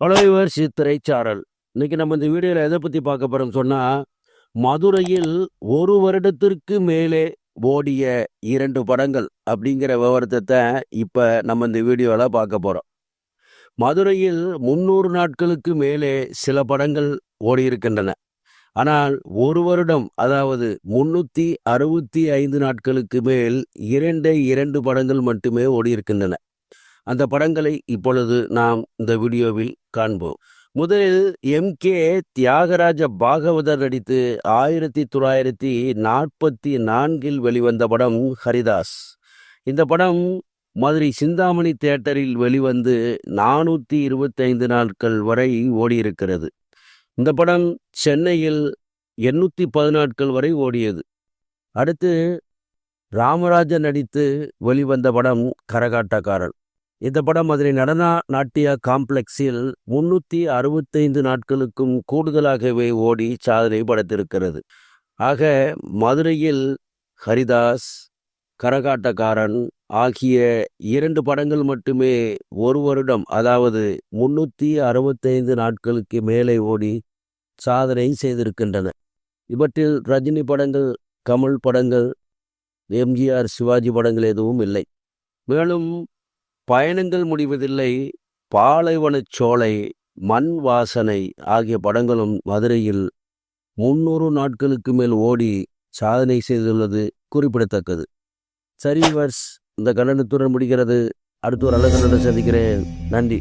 ஹாய்வர் சித்திரைச்சாரல். இன்னைக்கு நம்ம இந்த வீடியோவில் எதை பற்றி பார்க்க போகிறோம் சொன்னால் மதுரையில் ஒரு வருடத்திற்கு மேலே ஓடிய இரண்டு படங்கள் அப்படிங்கிற விவரத்தை இப்போ நம்ம இந்த வீடியோவில் பார்க்க போகிறோம் மதுரையில் முந்நூறு நாட்களுக்கு மேலே சில படங்கள் ஓடியிருக்கின்றன. ஆனால் ஒரு வருடம் அதாவது முன்னூற்றி அறுபத்தி ஐந்து நாட்களுக்கு மேல் இரண்டே இரண்டு படங்கள் மட்டுமே ஓடி இருக்கின்றன அந்த படங்களை இப்பொழுது நாம் இந்த வீடியோவில் காண்போம். முதலில் எம். கே. தியாகராஜ பாகவதர் நடித்து ஆயிரத்தி தொள்ளாயிரத்தி நாற்பத்தி நான்கில் வெளிவந்த படம் ஹரிதாஸ். இந்த படம் மதுரை சிந்தாமணி தியேட்டரில் வெளிவந்து நானூற்றி இருபத்தைந்து நாட்கள் வரை ஓடியிருக்கிறது. இந்த படம் சென்னையில் எண்ணூற்றி பதினாட்கள் வரை ஓடியது. அடுத்து ராமராஜன் நடித்து வெளிவந்த படம் கரகாட்டக்காரன் இந்த படம் மதுரை நடனா நாட்டிய காம்ப்ளெக்ஸில் முன்னூற்றி அறுபத்தைந்து நாட்களுக்கும் கூடுதலாகவே ஓடி சாதனை படைத்திருக்கிறது. ஆக மதுரையில் ஹரிதாஸ் கரகாட்டக்காரன் ஆகிய இரண்டு படங்கள் மட்டுமே ஒரு வருடம் அதாவது முன்னூற்றி அறுபத்தைந்து நாட்களுக்கு மேலே ஓடி சாதனை செய்திருக்கின்றன. இவற்றில் ரஜினி படங்கள் கமல் படங்கள் எம்ஜிஆர் சிவாஜி படங்கள் எதுவும் இல்லை. மேலும் பயணங்கள் முடிவதில்லை பாலைவனச் சோலை மண் வாசனை ஆகிய படங்களும் மதுரையில் முன்னூறு நாட்களுக்கு மேல் ஓடி சாதனை செய்துள்ளது குறிப்பிடத்தக்கது. சரி வர்ஸ் இந்த கண்டனத்துடன் முடிகிறது. அடுத்து ஒரு அழகு சந்திக்கிறேன். நன்றி.